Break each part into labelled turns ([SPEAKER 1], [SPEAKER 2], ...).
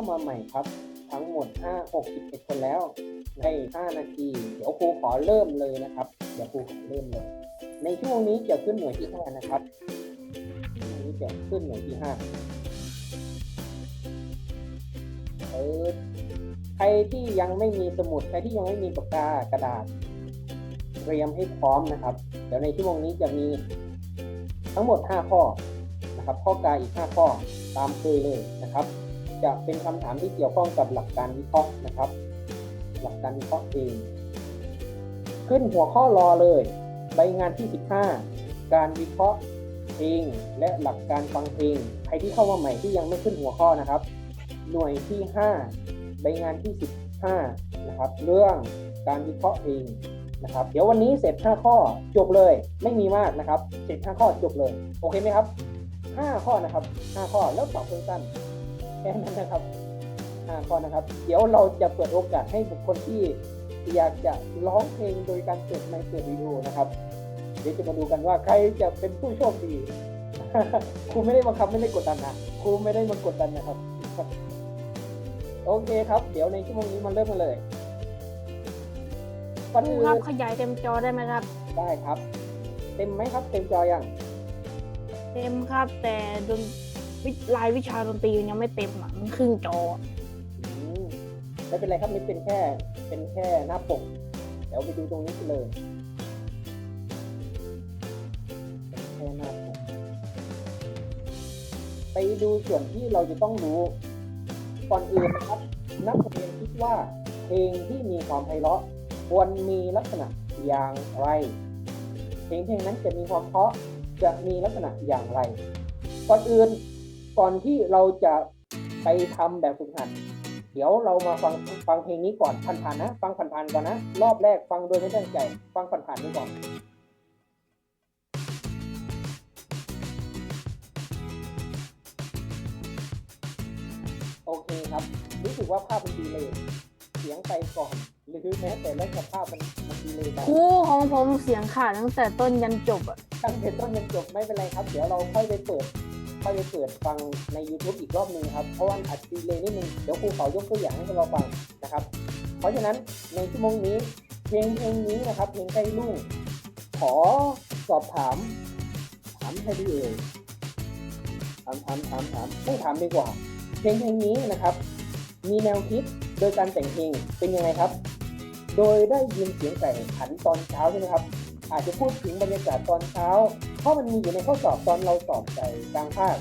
[SPEAKER 1] ามาใหม่ครับ ทั้งหมด 5 61คนแล้ว ใน 5 นาที เดี๋ยวครูขอเริ่มเลยนะครับ เดี๋ยวครูขอเริ่มเลย ในช่วงนี้จะขึ้นหน่วยที่ 5 นะครับนนี้จะขึ้นหน่วยที่ 5 เออใครที่ยังไม่มีสมุด ใครที่ยังไม่มีปากกากระดาษ เตรียมให้พร้อมนะครับ เดี๋ยวในชั่วโมงนี้จะมีทั้งหมด 5 ข้อนะครับ ข้อกายอีก 5 ข้อตามเคยเลยนะครับ จะเป็นคำถามที่เกี่ยวข้องกับหลักการวิเคราะห์นะครับ หลักการวิเคราะห์เอง ขึ้นหัวข้อรอเลย ใบงานที่ 15 การวิเคราะห์เพลงและหลักการฟังเพลงใครที่เข้ามาใหม่ที่ยังไม่ขึ้นหัวข้อนะครับ หน่วยที่ 5 ใบงานที่ 15 นะครับ เรื่องการวิเคราะห์เพลงนะครับ เดี๋ยววันนี้เสร็จ 5 ข้อจบเลย ไม่มีมากนะครับ เสร็จ 5 ข้อจบเลย โอเคไหมครับ 5 ข้อนะครับ 5 ข้อแล้วตอบสั้นๆ แค่นั้นนะครับ5ข้อนะครับ เดี๋ยวเราจะเปิดโอกาสให้บุคคลที่อยากจะร้องเพลงโดยการเปิดไมค์เปิดวิดีโอนะครับ เดี๋ยวจะมาดูกันว่าใครจะเป็นผู้โชคดีครูไม่ได้บังคับไม่ได้กดดันนะครูไม่ได้มากดดันนะครับ โอเคครับ เดี๋ยวในชั่วโมงนี้มาเริ่มกันเลยก่อน
[SPEAKER 2] ครู
[SPEAKER 1] อื่
[SPEAKER 2] ครับ
[SPEAKER 1] น
[SPEAKER 2] ขยายเต็มจอได้ไหมครับ
[SPEAKER 1] ได้ครับ เต็มไหมครับ เต็มจอยัง
[SPEAKER 2] เต็มครับแต่ดน วิรายวิชาดนตรียังไม่เต็มอะมันครึ่งจอ
[SPEAKER 1] อืมไม่เป็นไรครับนี่เป็นแค่เป็นแค่หน้าปกเดี๋ยวไปดูตรงนี้กันเลยเป็นแค่หน้าปกไปดูส่วนที่เราจะต้องรู้ก่อนอื่นนะครับ นักเรียนคิดว่าเพลงที่มีความไพเราะควรมีลักษณะอย่างไร เพลงเพลงนั้นจะมีความเพราะจะมีลักษณะอย่างไรก่อนอื่น ก่อนที่เราจะไปทำแบบฝึกหัด เดี๋ยวเรามาฟังฟังเพลงนี้ก่อนผ่านๆนะ ฟังผ่านๆก่อนนะ รอบแรกฟังโดยไม่ตั้งใจ ฟังผ่านๆนี้ก่อนโอเคครับ รู้สึกว่าภาพมันดีเลย เสียงไปก่อน หรือแม้แต่เล่นกับภาพมันมันดีเลยไป
[SPEAKER 2] ครูของผมเสียงขาดตั้งแต่ต้นยันจบอะ
[SPEAKER 1] ตั้งแต่ต้นจนจบไม่เป็นไรครับ เดี๋ยวเราค่อยไปเปิด ค่อยไปเปิดฟังใน YouTube อีกรอบหนึ่งครับ เพราะว่าอัดดีเลยนิดนึง เดี๋ยวครูขอยกตัวอย่างให้เราฟังนะครับ เพราะฉะนั้นในชั่วโมงนี้เพลงเพลงนี้นะครับเพลงใกล้ลุ่ง ขอสอบถาม ถามให้ดีเอ่ยถามถามถามถามไม่ถามดีกว่า เพลงเพลงนี้นะครับ มีแนวคิดโดยการแต่งเพลงเป็นยังไงครับ โดยได้ยินเสียงไก่ขันตอนเช้าใช่ไหมครับ อาจจะพูดถึงบรรยากาศตอนเช้า เพราะมันมีอยู่ในข้อสอบตอนเราสอบใจกลางภาค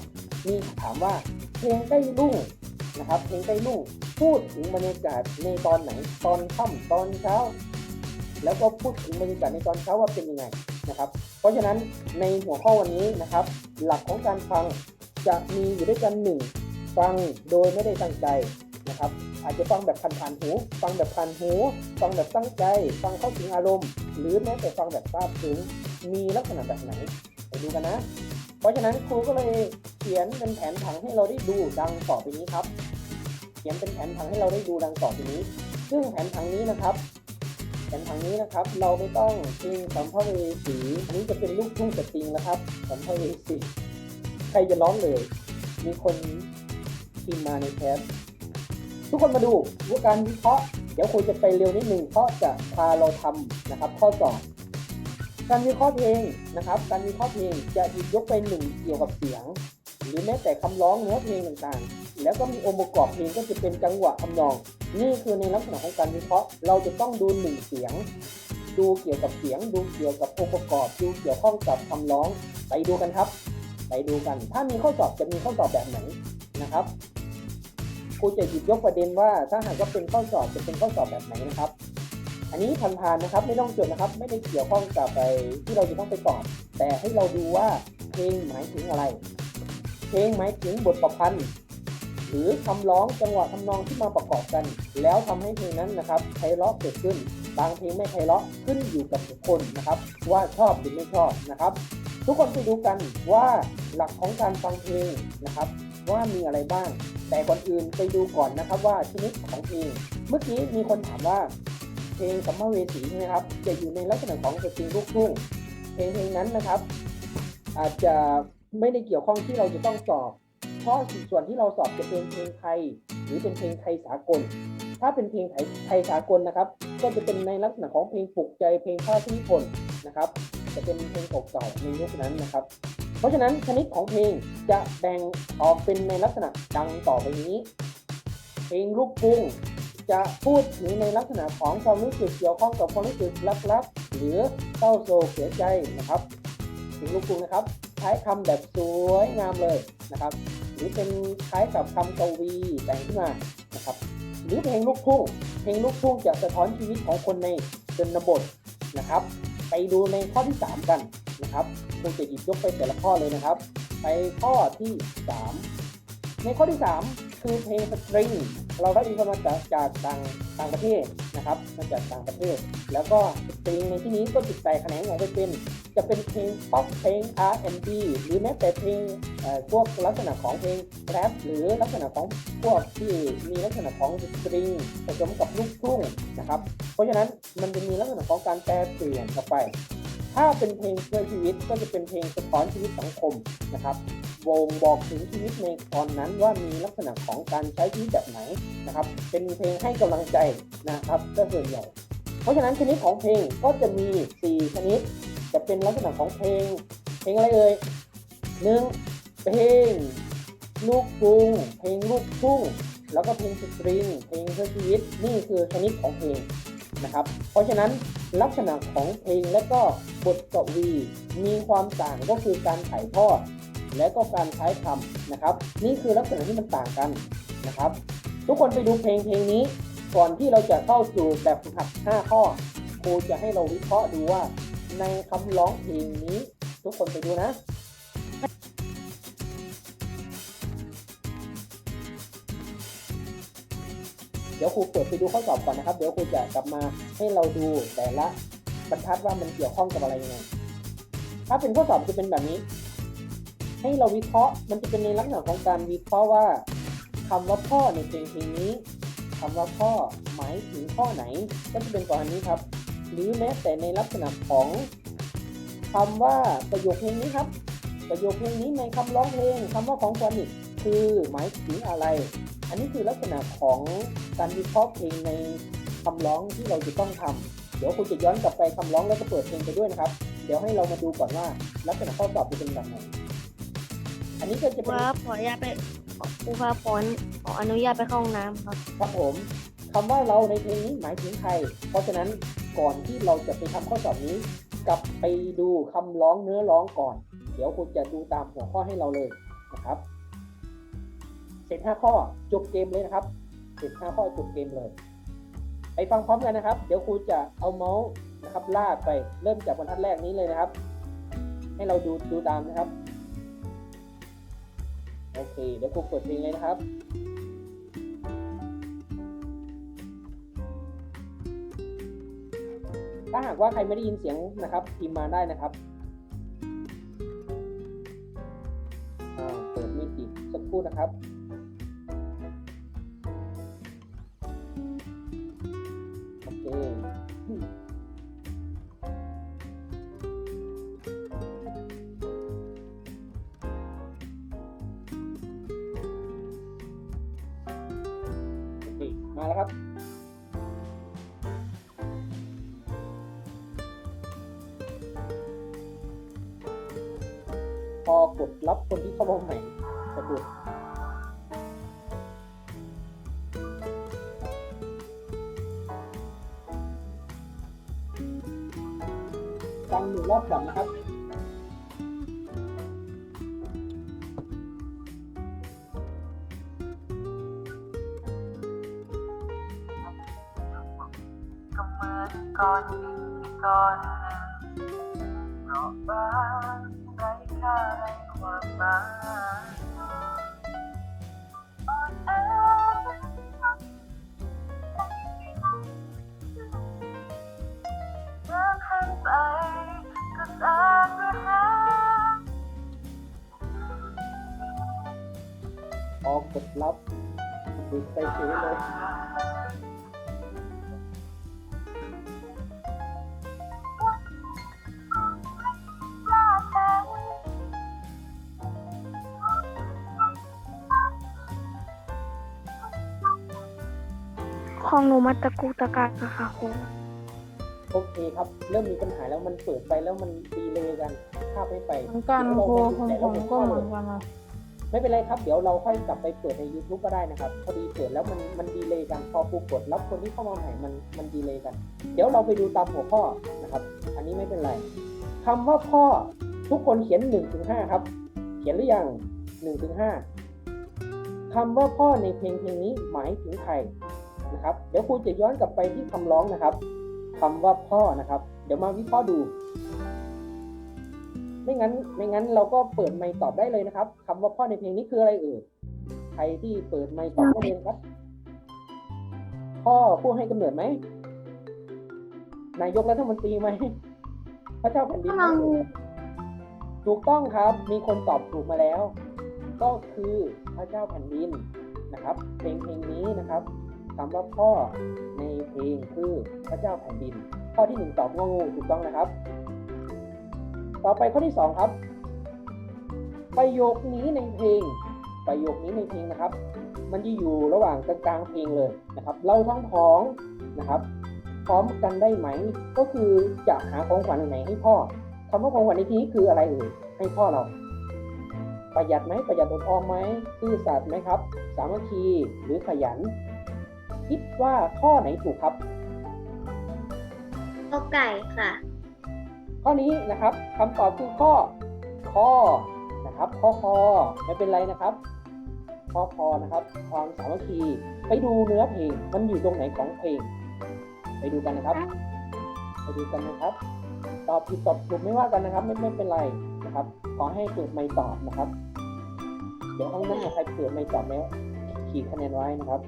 [SPEAKER 1] มีถามว่าเพลงใกล้รุ่งนะครับเพลงใกล้รุ่งพูดถึงบรรยากาศในตอนไหนตอนค่ำตอนเช้า แล้วก็พูดถึงบรรยากาศในตอนเช้าว่าเป็นยังไงนะครับ เพราะฉะนั้นในหัวข้อวันนี้นะครับ หลักของการฟังจะมีอยู่ด้วยกันหนึ่งฟังโดยไม่ได้ตั้งใจ นะครับอาจจะฟังแบบผ่านหู ฟังแบบผ่านหู ฟังแบบตั้งใจ ฟังเข้าถึงอารมณ์ หรือแม้แต่ฟังแบบซาบซึ้งมีลักษณะแบบไหนไปดูกันนะ เพราะฉะนั้นครูก็เลยเขียนเป็นแผนผังให้เราได้ดูดังต่อไปนี้ครับ เขียนเป็นแผนผังให้เราได้ดูดังต่อไปนี้ ซึ่งแผนผังนี้นะครับแผนผังนี้นะครับ เราไม่ต้องเพลงสัมภเวสีอันนี้จะเป็นลูกทุ่งสตริงนะครับสัมภเวสีใครจะร้องเลย มีคนพิมพ์มาในแชท ทุกคนมาดูว่าการวิเคราะห์เดี๋ยวครูจะไปเร็วนิดนึงเพราะจะพาเราทำนะครับ ข้อสอบการวิเคราะห์เพลงนะครับ การวิเคราะห์เพลงจะหยิบยกไปหนึ่งเกี่ยวกับเสียง หรือแม้แต่คำร้องเนื้อเพลงต่างๆ แล้วก็มีองค์ประกอบเพลงก็จะเป็นจังหวะทำนอง นี่คือในลักษณะของการวิเคราะห์ เราจะต้องดูหนึ่งเสียง ดูเกี่ยวกับเสียง ดูเกี่ยวกับองค์ประกอบ ดูเกี่ยวข้องกับคำร้อง ไปดูกันครับ ไปดูกัน ถ้ามีข้อสอบจะมีข้อสอบแบบไหนนะครับ ครูจะหยิบยกประเด็นว่าถ้าหากว่าเป็นข้อสอบจะเป็นข้อสอบแบบไหนนะครับ อันนี้ผ่านๆนะครับไม่ต้องจดนะครับ ไม่ได้เกี่ยวข้องกับไปที่เราจะต้องไปตอบ แต่ให้เราดูว่าเพลงหมายถึงอะไร เพลงหมายถึงบทประพันธ์หรือคำร้องจังหวะทำนองที่มาประกอบกัน แล้วทำให้เพลงนั้นนะครับไพเราะเกิดขึ้น บางเพลงไม่ไพเราะขึ้นอยู่กับบุคคลนะครับ ว่าชอบหรือไม่ชอบนะครับ ทุกคนไปดูกันว่าหลักของการฟังเพลงนะครับ ว่ามีอะไรบ้าง แต่ก่อนอื่นไปดูก่อนนะครับว่าชนิดของเพลง เมื่อกี้มีคนถามว่า เพลงสัมภเวสีใช่ไหมครับ จะอยู่ในลักษณะของสตริงลูกทุ่งเพลงเพลงนั้นนะครับ อาจจะไม่ได้เกี่ยวข้องที่เราจะต้องสอบ เพราะส่วนที่เราสอบจะเป็นเพลงไทย หรือเป็นเพลงไทยสากล ถ้าเป็นเพลงไทยไทยสากลนะครับ ก็จะเป็นในลักษณะของเพลงปลุกใจเพลงพระราชนิพนธ์นะครับ จะเป็นเพลงเก่าๆในยุคนั้นนะครับ เพราะฉะนั้นชนิดของเพลงจะแบ่งออกเป็นในลักษณะดังต่อไปนี้ เพลงลูกกรุงจะพูดถึงในลักษณะของความรู้สึกเกี่ยวข้องกับความรู้สึกรักๆหรือเศร้าโศกเสียใจนะครับเพลงลูกกรุงนะครับใช้คำแบบสวยงามเลยนะครับ หรือเป็นคล้ายกับคำกวีแต่งขึ้นมานะครับ หรือเพลงลูกทุ่งเพลงลูกทุ่งจะสะท้อนชีวิตของคนในชนบทนะครับ ไปดูในข้อที่ 3 กัน นะครับคงจะหยิบยกไปแต่ละข้อเลยนะครับ ไปข้อที่ 3 ในข้อที่ 3 คือเพลงสตริงเราได้ยินกันมาจากจากต่างต่างประเทศนะครับมาจากต่างประเทศ แล้วก็สตริงในที่นี้ก็จิตแตกแขนงออกไปเป็น จะเป็นเพลงป๊อปเพลง R&B หรือแม้แต่เพลงพวกลักษณะของเพลงแรปหรือลักษณะของพวกที่มีลักษณะของสตริงผสมกับลูกทุ่งนะครับ เพราะฉะนั้นมันจะมีลักษณะของการแปลเปลี่ยนเข้าไป ถ้าเป็นเพลงเพื่อชีวิตก็จะเป็นเพลงสะท้อนชีวิตสังคมนะครับวงบอกถึงชีวิตในตอนนั้นว่ามีลักษณะของการใช้ชีวิตแบบไหนนะครับ เป็นเพลงให้กำลังใจนะครับก็ส่วนใหญ่ เพราะฉะนั้นชนิดของเพลงก็จะมี 4 ชนิด จะเป็นลักษณะของเพลง เพลงอะไรเอ่ยหนึ่งเพลงลูกกรุงเพลงลูกทุ่งแล้วก็เพลงสตริงเพลงเพื่อชีวิตนี่คือชนิดของเพลง นะครับ เพราะฉะนั้นลักษณะของเพลงและก็บทกวีมีความต่างก็คือการถ่ายทอด และก็การใช้คำนะครับ นี่คือลักษณะที่มันต่างกันนะครับ ทุกคนไปดูเพลงเพลงนี้ ก่อนที่เราจะเข้าสู่แบบฝึกหัด 5 ข้อครูจะให้เราวิเคราะห์ดูว่าในคำร้องเพลงนี้ ทุกคนไปดูนะ เดี๋ยวครูเปิดไปดูข้อสอบก่อนนะครับ เดี๋ยวครูจะกลับมาให้เราดูแต่ละบรรทัดว่ามันเกี่ยวข้องกับอะไรยังไง ถ้าเป็นข้อสอบจะเป็นแบบนี้ ให้เราวิเคราะห์ มันจะเป็นในลักษณะของการวิเคราะห์ว่าคำว่าพ่อในเพลงเพลงนี้คำว่าพ่อหมายถึงข้อไหน ก็จะเป็นกรณีนี้ครับ หรือแม้แต่ในลักษณะของคำว่าประโยคเพลงนี้ครับ ประโยคเพลงนี้ในคำร้องเพลงคำว่าของควรนี่คือหมายถึงอะไร อันนี้คือลักษณะของการวิเคราะห์เพลงในคำร้องที่เราจะต้องทำเดี๋ยวคุณจะย้อนกลับไปคำร้องแล้วก็เปิดเพลงไปด้วยนะครับ เดี๋ยวให้เรามาดูก่อนว่าลักษณะข้อสอบจะเป็นแบบไหนอันนี้ก็จะ
[SPEAKER 2] ค
[SPEAKER 1] เป็น
[SPEAKER 2] รับขออนุญาตไปครูครับขอขออนุญาตไปเข้าห้องน้ำครับ
[SPEAKER 1] ครับผมคำว่าเราในเพลงนี้หมายถึงใคร เพราะฉะนั้นก่อนที่เราจะไปทำข้อสอบนี้ กลับไปดูคำร้องเนื้อร้องก่อน เดี๋ยวคุณจะดูตามหัวข้อให้เราเลยนะครับ เสร็จ5ข้อจบเกมเลยนะครับ เสร็จ5ข้อจบเกมเลยไปฟังพร้อมกันนะครับ เดี๋ยวครูจะเอาเมาส์นะครับลากไปเริ่มจากบรรทัดแรกนี้เลยนะครับ ให้เราดูดูตามนะครับโอเคเดี๋ยวครูเปิดเพลงเลยนะครับถ้าหากว่าใครไม่ได้ยินเสียงนะครับพิมพ์มาได้นะครับอ่าเปิดมีติสักครู่นะครับ ครับ พอกดรับคนที่เข้ามาใหม่สะดุดฟังหนึ่งรอบก่อนนะครับ
[SPEAKER 3] ก็เหมือนก้อนหินก้อนหนึ่งเปราะบางไร้ค่าไร้ความหมายอ่อนแอเดินทางไปก็ตามระหา
[SPEAKER 1] พอกดรับดูไปเฉยเลย
[SPEAKER 2] ของหนูมาตะกุกตะกักอะค่ะครู
[SPEAKER 1] โอเคครับ เริ่มมีปัญหาแล้วมันเปิดไปแล้วมันดีเลยกันภาพไม่ไป
[SPEAKER 2] เหมือนกัน
[SPEAKER 1] เดี๋ยว
[SPEAKER 2] ครู
[SPEAKER 1] เรา
[SPEAKER 2] ของ
[SPEAKER 1] แต่
[SPEAKER 2] ผ
[SPEAKER 1] เรา
[SPEAKER 2] ม
[SPEAKER 1] เป็น
[SPEAKER 2] ก็
[SPEAKER 1] ข้อ
[SPEAKER 2] เห
[SPEAKER 1] เล
[SPEAKER 2] มือยนกันอะ
[SPEAKER 1] ไม่เป็นไรครับ เดี๋ยวเราค่อยกลับไปเปิดใน YouTube ก็ได้นะครับ พอดีเปิดแล้วมันมันดีเลยกันพอครูกดแล้วคนที่เข้ามาใหม่มันมันดีเลยกัน เดี๋ยวเราไปดูตามหัวข้อนะครับ อันนี้ไม่เป็นไรคำว่าพ่อทุกคนเขียน1นถึงหครับ เขียนหรือยัง1นถึงหคำว่าพ่อในเพลงเพลงนี้หมายถึงใคร นะครับ เดี๋ยวครูจะย้อนกลับไปที่คำร้องนะครับคำว่าพ่อนะครับ เดี๋ยวมาวิเคราะห์ดู ไม่งั้นไม่งั้นเราก็เปิดไมค์ตอบได้เลยนะครับคำว่าพ่อในเพลงนี้คืออะไรเอ่ยใครที่เปิดไมค์ตอบได้เลยนครับ พ่อผู้ให้กำเนิดไหมนายกรัฐมนตรีไหมพระเจ้าแผ่นดินถูกต้องครับ มีคนตอบถูกมาแล้ว ก็คือพระเจ้าแผ่นดินนะครับเพลงเพลงนี้นะครับ คำว่าพ่อในเพลงคือพระเจ้าแผ่นดิน ข้อที่หนึ่งตอบงองูถูกต้องนะครับ ต่อไปข้อที่สองครับ ประโยคนี้ในเพลง ประโยคนี้ในเพลงนะครับ มันจะอยู่ระหว่างกลางๆเพลงเลยนะครับ เราทั้งพ้องนะครับ พร้อมกันได้ไหม ก็คือจะหาของขวัญไหนให้พ่อคำว่าของขวัญในที่นี้คืออะไรเอ่ยให้พ่อเราประหยัดไหมประหยัดอดออมไหมซื่อสัตย์ไหมครับ สามัคคีหรือขยัน คิดว่าข้อไหนถูกครับ
[SPEAKER 4] กอไก่ค่ะ
[SPEAKER 1] ข้อนี้นะครับคำตอบคือข้อข้อนะครับข้อคอไม่เป็นไรนะครับข้อคอนะครับ ความสามัคคีไปดูเนื้อเพลงมันอยู่ตรงไหนของเพลง ไปดูกันนะครับ ไปดูกันนะครับ ตอบผิดตอบถูกไม่ว่ากันนะครับ ไม่ไม่เป็นไรนะครับ ขอให้เปิดไม่ตอบนะครับ เดี๋ยวข้างหน้าใครเปิดไม่ตอบแล้วขีดคะแนนไว้นะครับ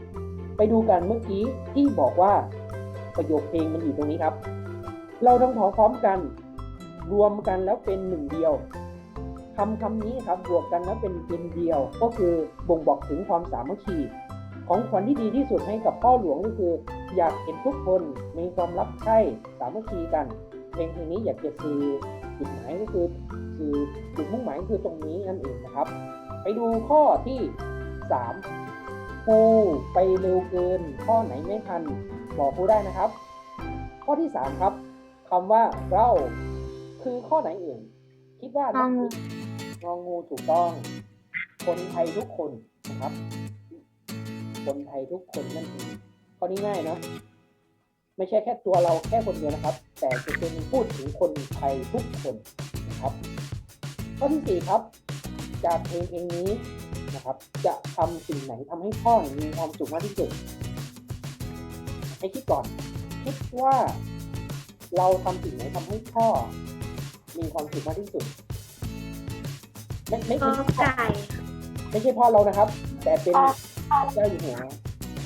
[SPEAKER 1] ไปดูกันเมื่อกี้ที่บอกว่าประโยคเพลงมันอยู่ตรงนี้ครับ เราต้องพร้อมกัน รวมกันแล้วเป็นหนึ่งเดียวคำคำนี้ครับบวกกันแล้วเป็นเป็นเดียว ก็คือบ่งบอกถึงความสามัคคีของขวัญที่ดีที่สุดให้กับพ่อหลวงก็คือ อยากเห็นทุกคนมีความรักใคร่สามัคคีกันเพลงเพลงนี้อยากจะสื่อจุดหมายก็คือสื่อจุดมุ่งหมายคือตรงนี้นั่นเองนะครับ ไปดูข้อที่สาม รูไปเร็วเกิน ข้อไหนไม่ทันบอกครูได้นะครับ ข้อที่สามครับคำว่าเราคือข้อไหนเอ่ยคิดว่านักเรียนงองูถูกต้อง คนไทยทุกคนนะครับ คนไทยทุกคนนั่นเองข้อนี้ง่ายนะไม่ใช่แค่ตัวเราแค่คนเดียวนะครับ แต่จะเป็นพูดถึงคนไทยทุกคนนะครับ ข้อที่สี่ครับ จากเพลงเพลงนี้นะครับ จะทำสิ่งไหนทำให้พ่อมีความสุขมากที่สุดให้คิดก่อน คิดว่าเราทำสิ่งไหนทำให้พ่อมีความสุขมากที่สุด ไม่ไม่
[SPEAKER 4] ก
[SPEAKER 1] ใช่
[SPEAKER 4] อ
[SPEAKER 1] พ่อ
[SPEAKER 4] ไก่
[SPEAKER 1] ไม่ใช่พ่อเรานะครับ แต่เป็นพระเจ้าอยู่หัว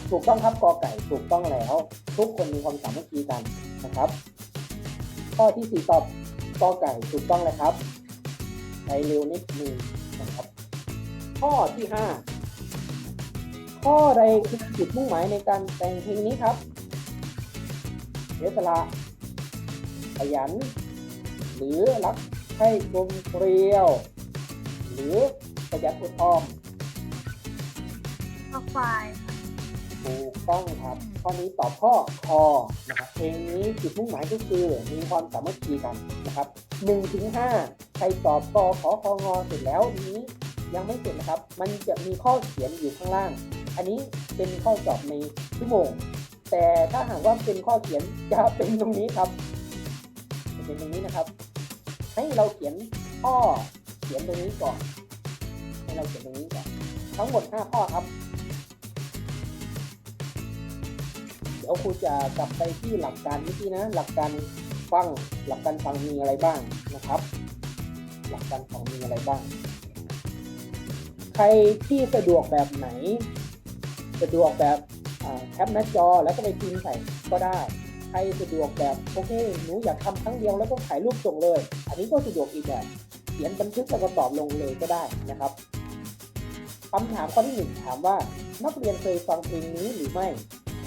[SPEAKER 1] ถูกต้องครับกอไก่ถูกต้องแล้ว ทุกคนมีความสามัคคีกันนะครับ ข้อที่สี่ตอบกอไก่ถูกต้องเลยครับไปเร็วนิดนึง นะครับ ข้อที่ห้าข้อใดคือจุดมุ่งหมายในการแต่งเพลงนี้ครับเสียสละขยัน หรือรักให้กลมเกลียว หรือประหยัดอดออม
[SPEAKER 4] กอไฟ
[SPEAKER 1] ถูกต้องครับข้อนี้ตอบข้อคอนะครับเพลงนี้จุดมุ่งหมายก็คือมีความสามัคคีกันนะครับหนึ่งถึงห้าใครตอบกอขอคองอเสร็จแล้วนี้ยังไม่เสร็จนะครับ มันจะมีข้อเขียนอยู่ข้างล่าง อันนี้เป็นข้อสอบในชั่วโมง แต่ถ้าหากว่าเป็นข้อเขียนจะเป็นตรงนี้ครับจะเป็นตรงนี้นะครับ ให้เราเขียนข้อเขียนตรงนี้ก่อน ให้เราเขียนตรงนี้ก่อน ทั้งหมดห้าข้อครับ ดี๋ยวครูจะกลับไปที่หลักการเมื่อกี้นะ หลักการฟัง หลักการฟังมีอะไรบ้างนะครับ หลักการฟังมีอะไรบ้าง ใครที่สะดวกแบบไหน สะดวกแบบแคปหน้าจอแล้วก็ไปพิมพ์ใส่ก็ได้ ใครสะดวกแบบโอเคหนูอยากทำครั้งเดียวแล้วก็ถ่ายรูปส่งเลย อันนี้ก็สะดวกอีกแบบเขียนบันทึกแล้วก็ตอบลงเลยก็ได้นะครับคำถามข้อที่หนึ่งถามว่านักเรียนเคยฟังเพลงนี้หรือไม่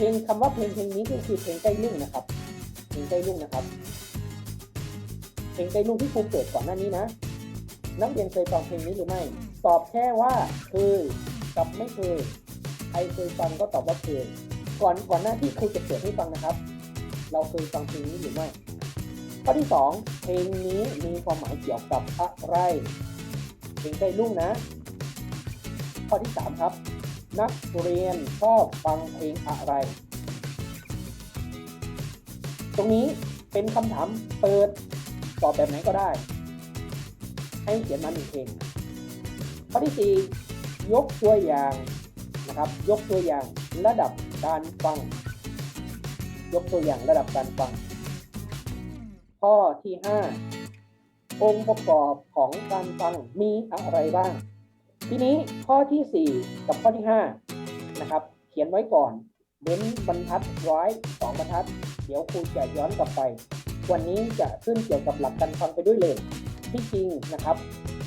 [SPEAKER 1] เพลงคำว่าเพลงเพลงนี้ก็คือเพลงใกล้ลุ่งนะครับ เพลงใกล้ลุ่งนะครับ เพลงใกล้ลุ่งที่ครูเปิดก่อนหน้านี้นะ นักเรียนเคยฟังเพลงนี้หรือไม่ ตอบแค่ว่าเคยกับไม่เคยใครเคยฟังก็ตอบว่าเคยก่อนก่อนหน้าที่ครูจะเปิดให้ฟังนะครับ เราเคยฟังเพลงนี้หรือไม่ข้อที่สองเพลงนี้มีความหมายเกี่ยวกับอะไรเพลงใจลุ่งนะ ข้อที่สามครับ นักเรียนชอบฟังเพลงอะไร ตรงนี้เป็นคำถามเปิดตอบแบบไหนก็ได้ ให้เขียนมาหนึ่งเพลงข้อที่สี่ยกตัวอย่างนะครับ ยกตัวอย่างระดับการฟัง ยกตัวอย่างระดับการฟัง ข้อที่ห้าองค์ประกอบของการฟังมีอะไรบ้าง ทีนี้ข้อที่สี่กับข้อที่ห้านะครับเขียนไว้ก่อนเว้นบรรทัดไว้สองบรรทัด เดี๋ยวครูจะย้อนกลับไป วันนี้จะขึ้นเกี่ยวกับหลักการฟังไปด้วยเลยที่จริงนะครับ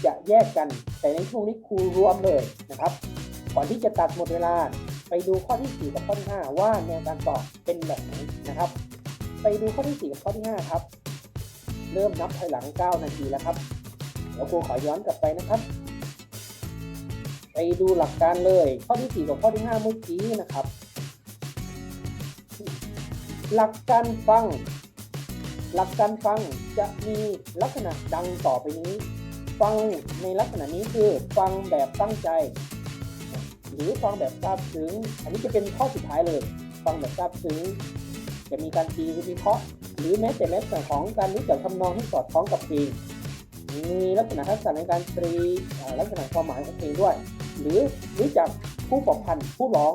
[SPEAKER 1] จะแยกกันแต่ในช่วงนี้ครูรวมเลยนะครับ ก่อนที่จะตัดหมดเวลาไปดูข้อที่ 4 กับข้อที่ 5 ว่าแนวการตอบเป็นแบบไหนนะครับ ไปดูข้อที่ 4 กับข้อที่ 5 ครับ เริ่มนับถอยหลัง 9 นาทีแล้วครับเดี๋ยวครูขอย้อนกลับไปนะครับ ไปดูหลักการเลย ข้อที่ 4 กับข้อที่ 5 เมื่อกี้นะครับ หลักการฟัง หลักการฟังจะมีลักษณะดังต่อไปนี้ ฟังในลักษณะนี้คือฟังแบบตั้งใจ หรือฟังแบบซาบซึ้ง อันนี้จะเป็นข้อสุดท้ายเลย ฟังแบบซาบซึ้ง จะมีการตีวิเคราะห์ หรือแม้แต่ลักษณะของการรู้จักทำนองที่สอดคล้องกับเพลงมีลักษณะทักษะในการตรีลักษณะความหมายของเพลงด้วย หรือรู้จักผู้ประพันธ์ผู้ร้อง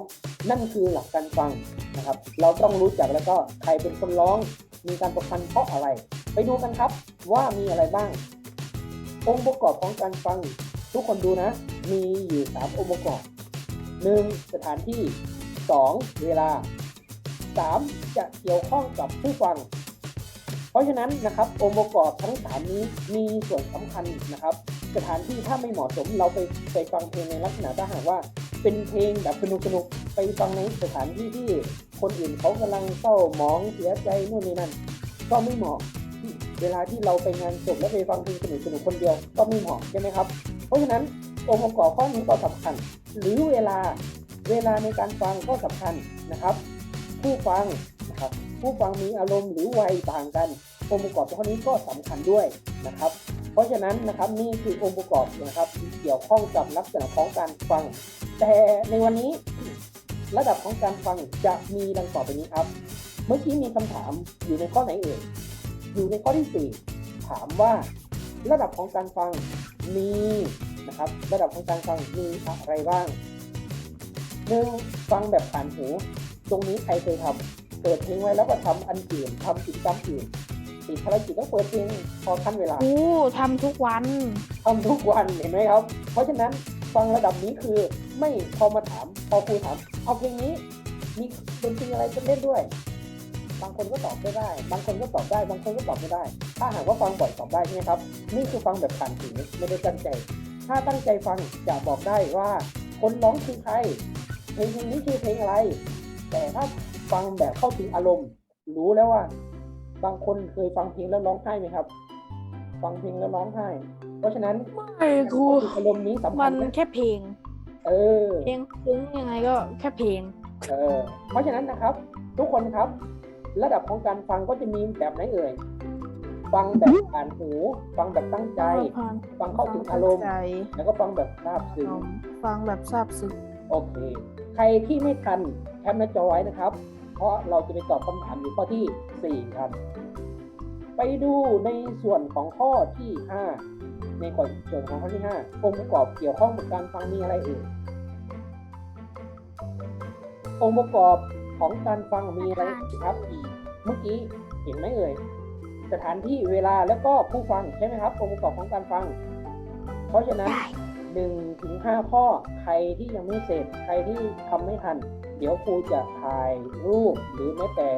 [SPEAKER 1] นั่นคือหลักการฟังนะครับ เราต้องรู้จักแล้วก็ใครเป็นคนร้อง มีการประพันธ์เพราะอะไร ไปดูกันครับว่ามีอะไรบ้าง องค์ประกอบของการฟัง ทุกคนดูนะ มีอยู่สามองค์ประกอบ 1. สถานที่ 2. เวลา 3. จะเกี่ยวข้องกับผู้ฟัง เพราะฉะนั้นนะครับองค์ประกอบทั้งสามนี้มีส่วนสำคัญนะครับ สถานที่ถ้าไม่เหมาะสมเราไปไปฟังเพลงในลักษณะถ้าหากว่า เป็นเพลงแบบสนุกสนุกไปฟังในสถานที่ที่คนอื่นเขากำลังเศร้าหมองเสียใจนู่นนี่นั่นก็ไม่เหมาะเวลาที่เราไปงานศพแล้วไปฟังเพลงสนุกสนุกคนเดียวก็ไม่เหมาะใช่ไหมครับ เพราะฉะนั้นองค์ประกอบข้อนี้ก็สำคัญ หรือเวลาเวลาในการฟังก็สำคัญนะครับ ผู้ฟังนะครับผู้ฟังมีอารมณ์หรือวัยต่างกันองค์ประกอบข้อนี้ก็สำคัญด้วยนะครับ เพราะฉะนั้นนะครับนี่คือองค์ประกอบนะครับที่เกี่ยวข้องกับลักษณะของการฟัง แต่ในวันนี้ระดับของการฟังจะมีดังต่อไปนี้ครับ เมื่อกี้มีคำถามอยู่ในข้อไหนเอ่ยอยู่ในข้อที่สี่ถามว่า ระดับของการฟังมีนะครับ ระดับของการฟังมีอะไรบ้างหนึ่งฟังแบบผ่านหู ตรงนี้ใครเคยทำเปิดเพลงไว้แล้วก็ทำอันอื่นทำกิจกรรมอื่น ติดภารกิจต้องเปิดเพลงพอขั้นเวลา
[SPEAKER 2] ครูทำทุกวัน
[SPEAKER 1] ทำทุกวันเห็นไหมครับ เพราะฉะนั้นฟังระดับนี้คือไม่พอมาถามพอครูถามเอาเพลงนี้ มีดนตรีอะไรจะเล่นด้วย บางคนก็ตอบไม่ได้ บางคนก็ตอบได้ บางคนก็ตอบไม่ได้ ถ้าหากว่าฟังบ่อยตอบได้ใช่ไหมครับ นี่คือฟังแบบผ่านหูไม่ได้ตั้งใจ ถ้าตั้งใจฟังจะบอกได้ว่า คนร้องคือใครเพลงนี้คือเพลงอะไร แต่ถ้าฟังแบบเข้าถึงอารมณ์ รู้แล้วว่า บางคนเคยฟังเพลงแล้วร้องไห้ไหมครับ ฟังเพลงแล้วร้องไห้ เพราะฉะนั้น
[SPEAKER 2] ไม่ครู
[SPEAKER 1] เข้าถึงอารมณ์นี้สำ
[SPEAKER 2] มั
[SPEAKER 1] คั
[SPEAKER 2] น
[SPEAKER 1] ญนะ
[SPEAKER 2] แค่เพลง
[SPEAKER 1] เออ
[SPEAKER 2] เพลงซึ้งยังไงก็แค่เพลง
[SPEAKER 1] เออเพราะฉะนั้นนะครับ ทุกคนครับ ระดับของการฟังก็จะมีแบบไหนเอ่ยฟังแบบอ่านหู ฟังแบบตั้งใจ ฟังเข้าถึงอารมณ์
[SPEAKER 2] ใจ
[SPEAKER 1] แล้วก็ฟังแบบซาบซึ้ง
[SPEAKER 2] ฟังแบบซาบซึ้ง
[SPEAKER 1] โอเค ใครที่ไม่ทันแคปหน้าจอไว้นะครับ เพราะเราจะไปตอบคำถามอยู่ข้อที่ 4 ครับ ไปดูในส่วนของข้อที่ 5 ในส่วนของข้อที่ 5 องค์ประกอบเกี่ยวข้องกับการฟังมีอะไรเอ่ยองค์ประกอบของการฟังมีอะไรครับเมื่อกี้เห็นไหมเอ่ยสถานที่เวลาแล้วก็ผู้ฟังใช่ไหมครับ องค์ประกอบของการฟัง เพราะฉะนั้นหนึ่งถึงห้าข้อใครที่ยังไม่เสร็จ ใครที่ทำไม่ทัน เดี๋ยวครูจะถ่ายรูปหรือแม้แต่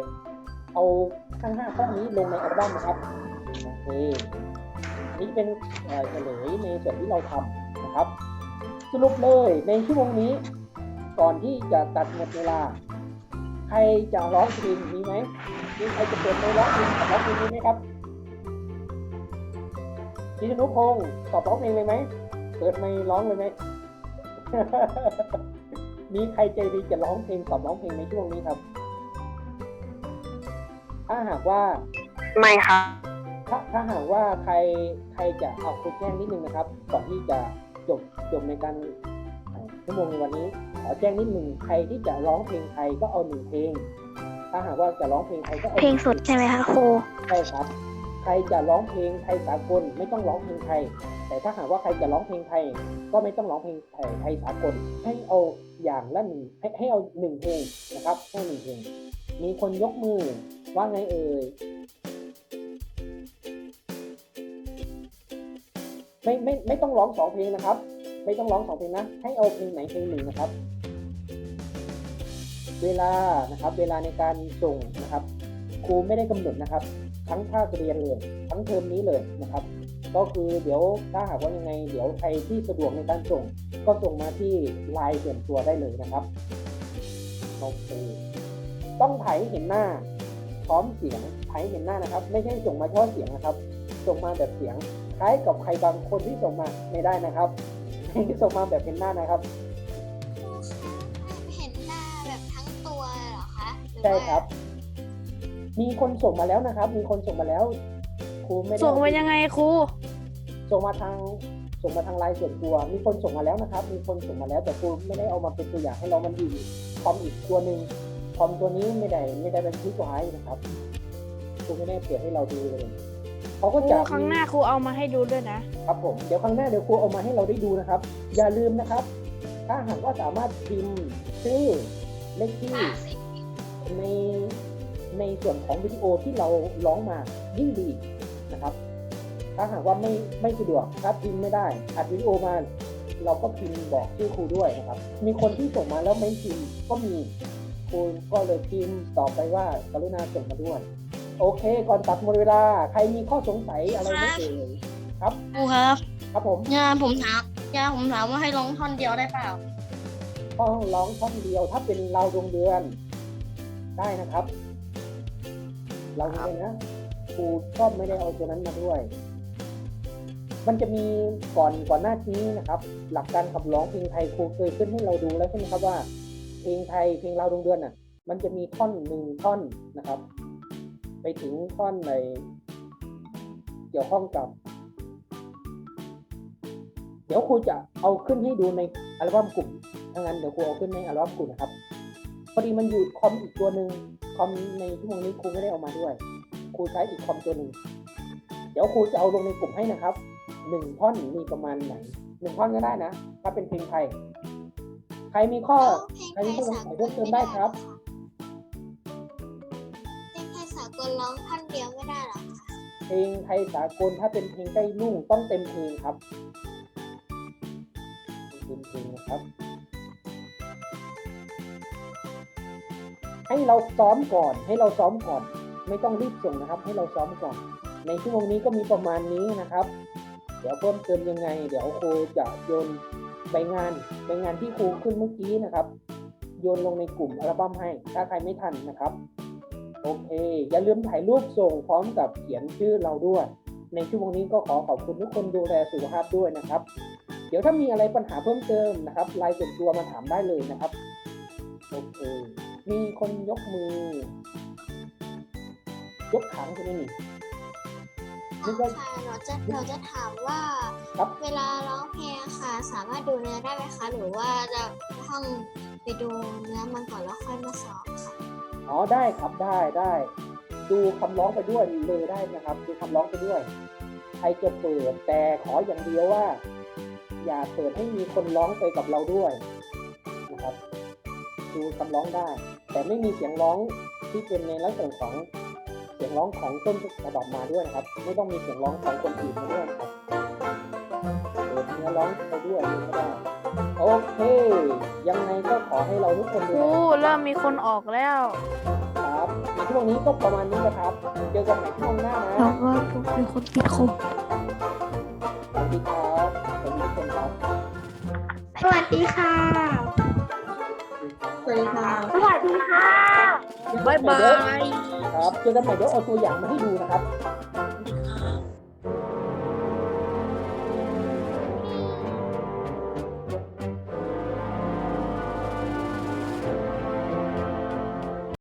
[SPEAKER 1] เอาทั้งห้าข้อนี้ลงในอัลบั้มนะครับโอเคนี่เป็นเฉลยในส่วนที่เราทำนะครับ สรุปเลยในชั่วโมงนี้ ก่อนที่จะตัดหมดเวลา ใครจะร้องเพลงมีไหมมีใครจะเปิดในร้องเพลงร้องเพลงนี้ไหมครับชิชนุพงศ์ตอบร้องเพลงเลยไหมเปิดไม่ร้องเลยไหม มีใครใจดีจะร้องเพลงสอบร้องเพลงในช่วงนี้ครับ ถ้าหากว่า
[SPEAKER 3] ไม่ค่ะ
[SPEAKER 1] ถ้าถ้าหากว่าใครใครจะเอาคุณแจ้งนิดนึงนะครับ ก่อนที่จะจบจบในการชั่วโมงในวันนี้ขอแจ้งนิดหนึ่งใครที่จะร้องเพลงใครก็เอาหนึ่งเพลง ถ้าหากว่าจะร้องเพลงใครก็เอา
[SPEAKER 4] เพลงสดใช่ไหมคะครู
[SPEAKER 1] ใช่ครับ รจะร้องเพลงไทยสากลไม่ต้องร้องเพลงไทย แต่ถ้าหากว่าใครจะร้องเพลงไทย ก็ไม่ต้องร้องเพลงไทยสากล ให้เอาอย่างละหนึ่งให้ให้เอาหนึ่งเพลงนะครับให้หนึ่งเพลง มีคนยกมือว่าไงเอ่ยไม่ไม่ไม่ต้องร้องสองเพลงนะครับ ไม่ต้องร้องสองเพลงนะ ให้เอาเพลงไหนเพลงหนึ่งนะครับ เวลานะครับ เวลาในการส่งนะครับ ครูไม่ได้กำหนดนะครับ ทั้งภาคเรียนเลยทั้งเทอมนี้เลยนะครับ ก็คือเดี๋ยวถ้าหากว่ายังไง เดี๋ยวใครที่สะดวกในการส่ง ก็ส่งมาที่ไลน์ส่วนตัวได้เลยนะครับโอเคต้องถ่ายให้เห็นหน้า พร้อมเสียงถ่ายให้เห็นหน้านะครับ ไม่ใช่ส่งมาเฉพาะเสียงนะครับ ส่งมาแบบเสียงคล้ายกับใครบางคนที่ส่งมาไม่ได้นะครับให้ส่งมาแบบเห็นหน้านะครับ
[SPEAKER 5] ครูคะเห็นหน้าแบบทั้งตัวเหรอคะหอ
[SPEAKER 1] ใช่
[SPEAKER 5] ว่า
[SPEAKER 1] ครับ มีคนส่งมาแล้วนะครับ มีคนส่งมาแล้ว ครูไม่ได้
[SPEAKER 2] ส่งไปยังไงครู
[SPEAKER 1] ส่งมาทางส่งมาทางไลน์ส่วนตัว มีคนส่งมาแล้วนะครับ มีคนส่งมาแล้ว แต่ครูไม่ได้เอามาเป็นตัวอย่างให้เรามันอยู่คอมอีกตัวหนึ่งคอมตัวนี้ไม่ได้ไม่ได้เป็นที่ไว้นะครับครูไม่ได้เปิดให้เราดูเลยเขา
[SPEAKER 2] ค
[SPEAKER 1] ก็
[SPEAKER 2] รู
[SPEAKER 1] จะ
[SPEAKER 2] ครั้งหน้าครูเอามาให้ดูด้วยนะ
[SPEAKER 1] ครับผมเดี๋ยวครั้งหน้าเดี๋ยวครูเอามาให้เราได้ดูนะครับ อย่าลืมนะครับ ถ้าหากว่าสามารถพิมพ์ชื่อเลขที่ใน ในส่วนของวิดีโอที่เราร้องมายิ่งดีนะครับ ถ้าหากว่าไม่ไม่สะดวกถ้าพิมพ์ไม่ได้อัดวิดีโอมาเราก็พิมพ์บอกชื่อครูด้วยนะครับ มีคนที่ส่งมาแล้วไม่พิมพ์ก็มีครูก็เลยพิมพ์ต่อไปว่ากรุณาส่งมาด้วย โอเค ก่อนตัดหมดเวลา ใครมีข้อสงสัยอะไรไหมเอ่ยครับ
[SPEAKER 4] ครูครับ
[SPEAKER 1] ครับผม
[SPEAKER 4] งานผมถามงานผมถามว่าให้ร้องท่อนเดียวได้เปล่า
[SPEAKER 1] ต้องร้องท่อนเดียวถ้าเป็นเราดวงเดือน ได้นะครับ เราเดือนะครูก็ไม่ได้เอาตัวนั้นมาด้วย มันจะมีก่อนก่อนหน้านี้นะครับ หลักการขับร้องเพลงไทยครูเคยขึ้นให้เราดูแล้วใช่ไหมครับว่า เพลงไทยเพลงเราดวงเดือนน่ะ มันจะมีท่อนหนึ่งท่อนนะครับ ไปถึงท่อนในเกี่ยวข้องกับ เดี๋ยวครูจะเอาขึ้นให้ดูในอัลบั้มกลุ่มถ้างั้นเดี๋ยวครูเอาขึ้นในอัลบั้มกลุ่มนะครับ อดีมันอยู่คอมอีกตัวหนึ่งคอมในชั่วโมงนี้ครูไม่ได้เอามาด้วย ครูใช้อีกคอมตัวหนึ่งเดี๋ยวครูจะเอาลงในกลุ่มให้นะครับหนึ่งท่อนมีประมาณไหนหนึ่งท่อนก็ได้นะถ้าเป็นเพลงไทยใครมีข้อใครมีข้อสงสัยเพิ่มเติมได้ครับ
[SPEAKER 5] เพลงไทยสากลร้องท่อนเดียวไม่ได้เหรอคะ
[SPEAKER 1] เพลงไทยสากลถ้าเป็นเพลงใกล้ลุ่งต้องเต็มเพลงครับเต็มเพลงนะครับ ให้เราซ้อมก่อน ให้เราซ้อมก่อน ไม่ต้องรีบส่งนะครับ ให้เราซ้อมก่อน ในชั่วโมงนี้ก็มีประมาณนี้นะครับ เดี๋ยวเพิ่มเติมยังไง เดี๋ยวครูจะโยนใบงานใบงานที่ครูขึ้นเมื่อกี้นะครับ โยนลงในกลุ่มอัลบั้มให้ ถ้าใครไม่ทันนะครับ โอเค อย่าลืมถ่ายรูปส่งพร้อมกับเขียนชื่อเราด้วย ในชั่วโมงนี้ก็ขอขอบคุณทุกคนดูแลสุขภาพด้วยนะครับ เดี๋ยวถ้ามีอะไรปัญหาเพิ่มเติมนะครับไลน์ส่วนตัวมาถามได้เลยนะครับโอเค มีคนยกมือ ยกขังใช่ไหมนี่นึกว่า
[SPEAKER 5] ค่ะเราจะเราจะถามว่า
[SPEAKER 1] ครับ
[SPEAKER 5] เวลาร้องเพลงค่ะ สามารถดูเนื้อได้ไหมคะ หรือว่าจะต้องไปดูเนื้อมันก่อนแล้วค่อยมาสอบค่ะ
[SPEAKER 1] อ๋อได้ครับได้ได้ ดูคำร้องไปด้วยเลยได้นะครับ ดูคำร้องไปด้วยใครจะเปิดแต่ขออย่างเดียวว่า อย่าเปิดให้มีคนร้องไปกับเราด้วยนะครับ ดูคำร้องได้ แต่ไม่มีเสียงร้องที่เป็นในลักษณะของเสียงร้องของต้นฉบับมาด้วยนะครับ ไม่ต้องมีเสียงร้องของคนอื่นมาด้วยนะครับเปิดเนื้อร้องไปด้วยก็ได้โอเค ยังไงก็ขอให้เราทุกคน
[SPEAKER 2] ค
[SPEAKER 1] ดู
[SPEAKER 2] รู
[SPEAKER 1] แล
[SPEAKER 2] เริ่มมีคนออกแล้ว
[SPEAKER 1] ครับในช่วงนี้ก็ประมาณนี้นะครับ เจอกันใหม่ช่วงหน้านะ
[SPEAKER 4] บอกว่าผมเป็นคนติดคม
[SPEAKER 1] สวัสดีครับสวัสดีทุกคนครับ
[SPEAKER 4] สวัสดีค่ะ
[SPEAKER 1] สวัส ดีครับ
[SPEAKER 4] สวัสดีค่ะ
[SPEAKER 2] บ๊ายบาย
[SPEAKER 1] ครับเจอกันใหม่เดี๋ยวเอาตัวอย่างมาให้ดูนะครับ